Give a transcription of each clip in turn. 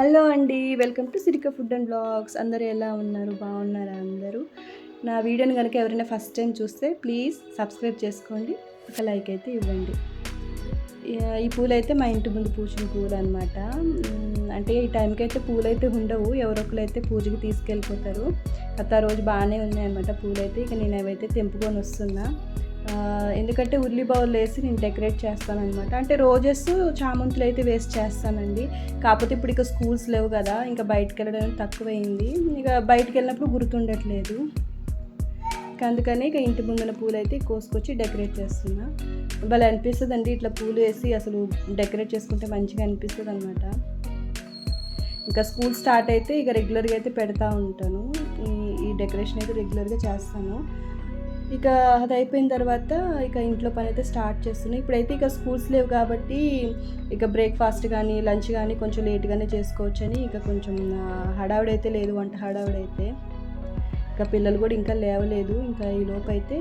Hello అండి welcome to Sirika food and blogs. అందరూ ఎలా ఉన్నారు? బాగున్నారా అందరూ? నా వీడియోని కనుక ఎవరైనా ఫస్ట్ టైం చూస్తే ప్లీజ్ సబ్స్క్రైబ్ చేసుకోండి ఒక లైక్ అయితే ఇవ్వండి. ఈ- ఈ పూలు అయితే మా ఇంటి ముందు పూసిన పూలు అనమాట అంటే ఈ టైంకి అయితే పూలు అయితే ఉండవు ఎవరొకరు అయితే పూజకి తీసుకెళ్ళిపోతారు. గత రోజు బాగానే ఉన్నాయన్నమాట పూలు అయితే ఇక నేను అవైతే తెంపుకొని వస్తున్నా. ఎందుకంటే ఉల్లి బౌల్ వేసి నేను డెకరేట్ చేస్తాను అనమాట అంటే రోజెస్ చామంతులు అయితే వేస్ట్ చేస్తానండి. కాకపోతే ఇప్పుడు ఇక స్కూల్స్ లేవు కదా ఇంకా బయటకు వెళ్ళడం తక్కువైంది. ఇక బయటకు వెళ్ళినప్పుడు గుర్తుండట్లేదు. అందుకని ఇక ఇంటి ముందున పూలు అయితే కోసుకొచ్చి డెకరేట్ చేస్తున్నా. భలే అనిపిస్తుంది అండి ఇట్లా పూలు వేసి అసలు డెకరేట్ చేసుకుంటే మంచిగా అనిపిస్తుంది అనమాట ఇంకా స్కూల్ స్టార్ట్ అయితే ఇక రెగ్యులర్గా అయితే పెడతా ఉంటాను. ఈ డెకరేషన్ అయితే రెగ్యులర్గా చేస్తాను. ఇక అది అయిపోయిన తర్వాత ఇక ఇంట్లో పని అయితే స్టార్ట్ చేస్తున్నాయి ఇప్పుడైతే ఇక స్కూల్స్ లేవు కాబట్టి ఇక బ్రేక్ఫాస్ట్ కానీ లంచ్ కానీ కొంచెం లేట్గానే చేసుకోవచ్చు అని ఇక కొంచెం ఆ, హడావుడైతే లేదు వంట హడావుడైతే. ఇక పిల్లలు కూడా ఇంకా లేవలేదు. ఇంకా ఈ లోపు అయితే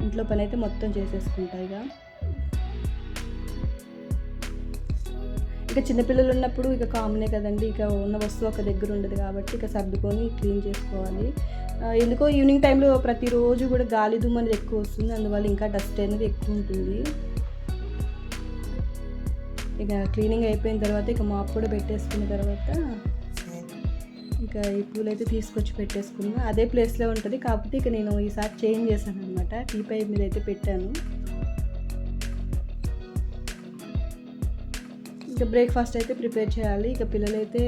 ఇంట్లో పని అయితే మొత్తం చేసేసుకుంటాయి ఇక. ఇక చిన్నపిల్లలు ఉన్నప్పుడు ఇక కామనే కదండి. ఇక ఉన్న వస్తువు ఒక దగ్గర ఉండదు కాబట్టి ఇక సర్దుకొని క్లీన్ చేసుకోవాలి. ఎందుకో ఈవినింగ్ టైంలో ప్రతిరోజు కూడా గాలి దుమ్ము అనేది ఎక్కువ వస్తుంది. అందువల్ల ఇంకా డస్ట్ అనేది ఎక్కువ ఉంటుంది. ఇక క్లీనింగ్ అయిపోయిన తర్వాత ఇక మాప్ కూడా పెట్టేసుకున్న తర్వాత ఇంకా ఈ పూలు అయితే తీసుకొచ్చి పెట్టేసుకున్నా. అదే ప్లేస్లో ఉంటుంది. కాకపోతే ఇక నేను ఈసారి చేంజ్ చేశాను అనమాట టీ పై మీద అయితే పెట్టాను. ఇక బ్రేక్ఫాస్ట్ అయితే ప్రిపేర్ చేయాలి. ఇక పిల్లలైతే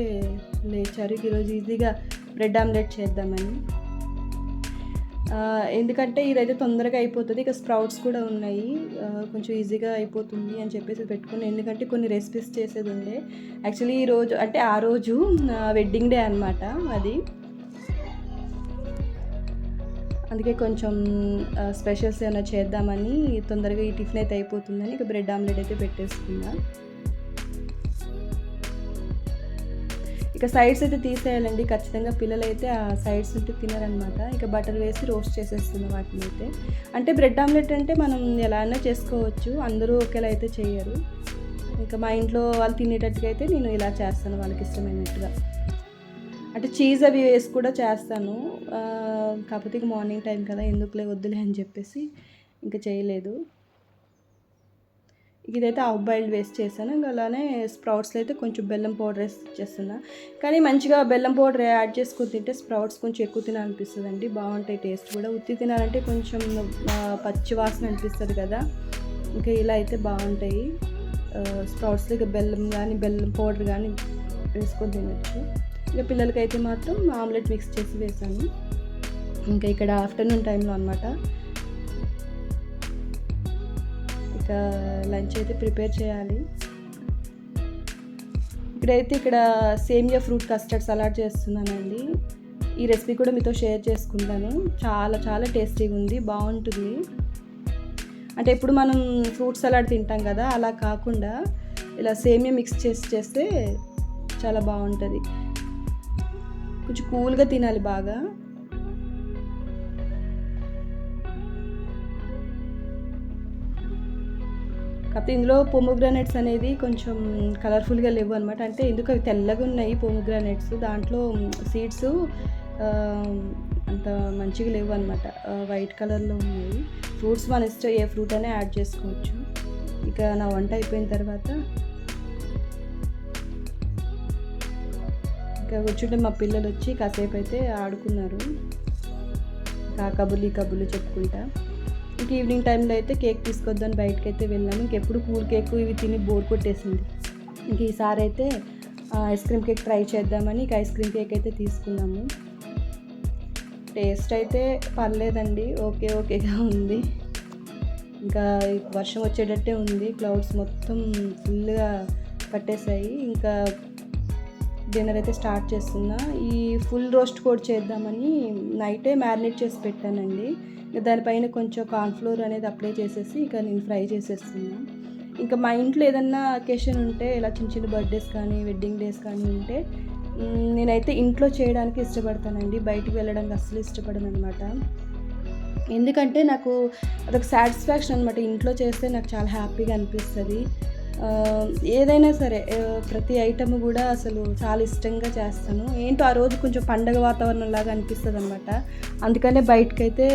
లేచారు. ఈరోజు ఈజీగా బ్రెడ్ ఆమ్లెట్ చేద్దామని. ఎందుకంటే ఇదైతే తొందరగా అయిపోతుంది. ఇక స్ప్రౌట్స్ కూడా ఉన్నాయి. కొంచెం ఈజీగా అయిపోతుంది అని చెప్పేసి పెట్టుకుని. ఎందుకంటే కొన్ని రెసిపీస్ చేసేది ఉండే. యాక్చువల్లీ ఈ రోజు అంటే ఆ రోజు వెడ్డింగ్ డే అనమాట అది. అందుకే కొంచెం స్పెషల్స్ ఏమైనా చేద్దామని తొందరగా ఈ టిఫిన్ అయితే అయిపోతుందని ఇక బ్రెడ్ ఆమ్లెట్ అయితే పెట్టేసుకున్నా. ఇక సైడ్స్ అయితే తీసేయాలండి. ఖచ్చితంగా పిల్లలు అయితే ఆ సైడ్స్ ఉంటే తినరనమాట. ఇక బటర్ వేసి రోస్ట్ చేసేస్తున్న వాటిని అయితే. అంటే బ్రెడ్ ఆమ్లెట్ అంటే మనం ఎలా అయినా చేసుకోవచ్చు. అందరూ ఒకేలా అయితే చేయరు. ఇంకా మా ఇంట్లో వాళ్ళు తినేటట్టుగా అయితే నేను ఇలా చేస్తాను వాళ్ళకి ఇష్టమైనట్టుగా. అంటే చీజ్ అవి వేసి కూడా చేస్తాను. కాకపోతే ఇక మార్నింగ్ టైం కదా ఎందుకులే వద్దులే అని చెప్పేసి ఇంకా చేయలేదు. ఇదైతే ఆఫ్ బాయిల్డ్ వేస్ట్ చేశాను. ఇంకా అలానే స్ప్రౌట్స్లో అయితే కొంచెం బెల్లం పౌడర్ వేసి చేస్తున్నా. కానీ మంచిగా బెల్లం పౌడర్ యాడ్ చేసుకుని తింటే స్ప్రౌట్స్ కొంచెం ఎక్కువ తినాలనిపిస్తుంది అండి బాగుంటాయి టేస్ట్ కూడా. ఉత్తి తినాలంటే కొంచెం పచ్చి వాసన అనిపిస్తుంది కదా. ఇంకా ఇలా అయితే బాగుంటాయి. స్ప్రౌట్స్లో ఇక బెల్లం కానీ బెల్లం పౌడర్ కానీ వేసుకొని తినచ్చు. ఇక పిల్లలకైతే మాత్రం ఆమ్లెట్ మిక్స్ చేసి వేసాను ఇంకా ఇక్కడ ఆఫ్టర్నూన్ టైంలో అనమాట లంచ్ అయితే ప్రిపేర్ చేయాలి. ఇక్కడైతే ఇక్కడ సేమియా ఫ్రూట్ కస్టర్డ్ సలాడ్ చేస్తున్నానండి. ఈ రెసిపీ కూడా మీతో షేర్ చేసుకుంటాను. చాలా చాలా టేస్టీగా ఉంది బాగుంటుంది. అంటే ఇప్పుడు మనం ఫ్రూట్ సలాడ్ తింటాం కదా అలా కాకుండా ఇలా సేమియా మిక్స్ చేసి చేస్తే చాలా బాగుంటుంది. కొంచెం కూల్గా తినాలి బాగా. కాకపోతే ఇందులో పోమోగ్రానైట్స్ అనేది కొంచెం కలర్ఫుల్గా లేవు అనమాట అంటే ఎందుకు అవి తెల్లగా ఉన్నాయి పోమోగ్రానైట్స్. దాంట్లో సీడ్స్ అంత మంచిగా లేవు అనమాట వైట్ కలర్లో ఉన్నాయి. ఫ్రూట్స్ మన ఇష్టం ఏ ఫ్రూట్ అయినా యాడ్ చేసుకోవచ్చు. ఇక నా వంట అయిపోయిన తర్వాత ఇంకా కూర్చుంటే మా పిల్లలు వచ్చి కాసేపు అయితే ఆడుకున్నారు. ఆ కబుర్లు ఈ కబుర్లు చెప్పుకుంటా. ఇంక ఈవినింగ్ టైంలో అయితే కేక్ తీసుకొద్దని బయటకు అయితే వెళ్ళాము ఇంకెప్పుడు కూల్ కేక్ ఇవి తిని బోర్ కొట్టేసింది. ఇంక ఈసారి అయితే ఐస్ క్రీమ్ కేక్ ట్రై చేద్దామని ఇక ఐస్ క్రీమ్ కేక్ అయితే తీసుకున్నాము. టేస్ట్ అయితే పర్లేదండి. ఓకే ఓకేగా ఉంది. ఇంకా వర్షం వచ్చేటట్టే ఉంది. క్లౌడ్స్ మొత్తం ఫుల్గా పట్టేశాయి ఇంకా డిన్నర్ అయితే స్టార్ట్ చేస్తున్నా. ఈ ఫుల్ రోస్ట్ కూడా చేద్దామని నైటే మ్యారినేట్ చేసి పెట్టానండి. దానిపైన కొంచెం కార్న్ఫ్లోర్ అనేది అప్లై చేసేసి ఇక నేను ఫ్రై చేసేస్తున్నా. ఇంకా మా ఇంట్లో ఏదన్నా అకేషన్ ఉంటే ఇలా చిన్న చిన్న బర్త్డేస్ కానీ వెడ్డింగ్ డేస్ కానీ ఉంటే నేనైతే ఇంట్లో చేయడానికి ఇష్టపడతానండి. బయటికి వెళ్ళడానికి అస్సలు ఇష్టపడను అనమాట ఎందుకంటే నాకు అదొక సాటిస్ఫాక్షన్ అనమాట ఇంట్లో చేస్తే నాకు చాలా హ్యాపీగా అనిపిస్తుంది. ఏదైనా సరే ప్రతి ఐటమ్ కూడా అసలు చాలా ఇష్టంగా చేస్తాను. ఏంటో ఆ రోజు కొంచెం పండగ వాతావరణం లాగా అనిపిస్తుంది అనమాట అందుకనే బయటకైతే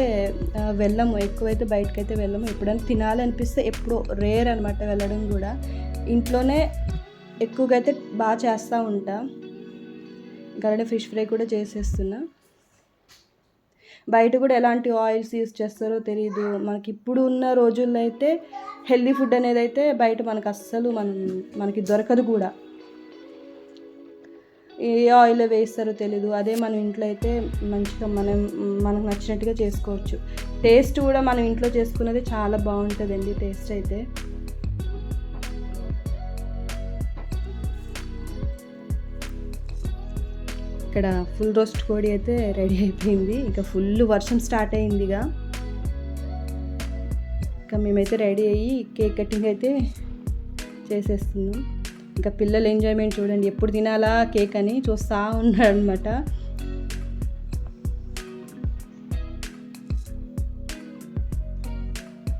వెళ్ళము. ఎక్కువైతే బయటకైతే వెళ్ళము. ఎప్పుడైనా తినాలనిపిస్తే ఎప్పుడో రేర్ అనమాట వెళ్ళడం కూడా. ఇంట్లోనే ఎక్కువగా అయితే బాగా చేస్తూ ఉంటా. గరడ ఫిష్ ఫ్రై కూడా చేసేస్తున్నా. బయట కూడా ఎలాంటి ఆయిల్స్ యూస్ చేస్తారో తెలియదు మనకి ఇప్పుడు ఉన్న రోజుల్లో అయితే హెల్దీ ఫుడ్ అనేది అయితే బయట మనకు అస్సలు మనం మనకి దొరకదు కూడా. ఏ ఆయిల్ వేస్తారో తెలీదు. అదే మనం ఇంట్లో అయితే మంచిగా మనం మనకు నచ్చినట్టుగా చేసుకోవచ్చు. టేస్ట్ కూడా మనం ఇంట్లో చేసుకున్నది చాలా బాగుంటుందండి టేస్ట్ అయితే. ఇక్కడ ఫుల్ రోస్ట్ కోడి అయితే రెడీ అయిపోయింది. ఇంకా ఫుల్ వర్షం స్టార్ట్ అయింది ఇంకా మేమైతే రెడీ అయ్యి కేక్ కటింగ్ అయితే చేసేస్తున్నాం. ఇంకా పిల్లల ఎంజాయ్మెంట్ చూడండి ఎప్పుడు తినాలా కేక్ అని చూస్తూ ఉన్నాడు అనమాట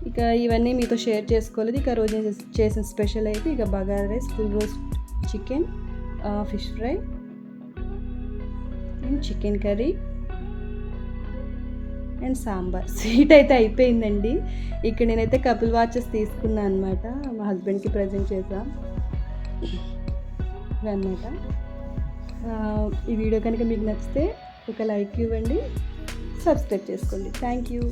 ఇక ఇవన్నీ మీతో షేర్ చేసుకోలేదు. ఇక రోజు చేసిన స్పెషల్ అయితే ఇక bagara rice full roast chicken fish fry and chicken curry. And sambar. Sweet అయితే అయిపోయిందండి. ఇక్కడ నేనైతే కపుల్ వాచెస్ తీసుకున్నాను అనమాట మా హస్బెండ్కి ప్రజెంట్ చేసాం. ఇవన్నమాట ఈ వీడియో కనుక మీకు నచ్చితే ఒక లైక్ ఇవ్వండి. సబ్స్క్రైబ్ చేసుకోండి. Thank you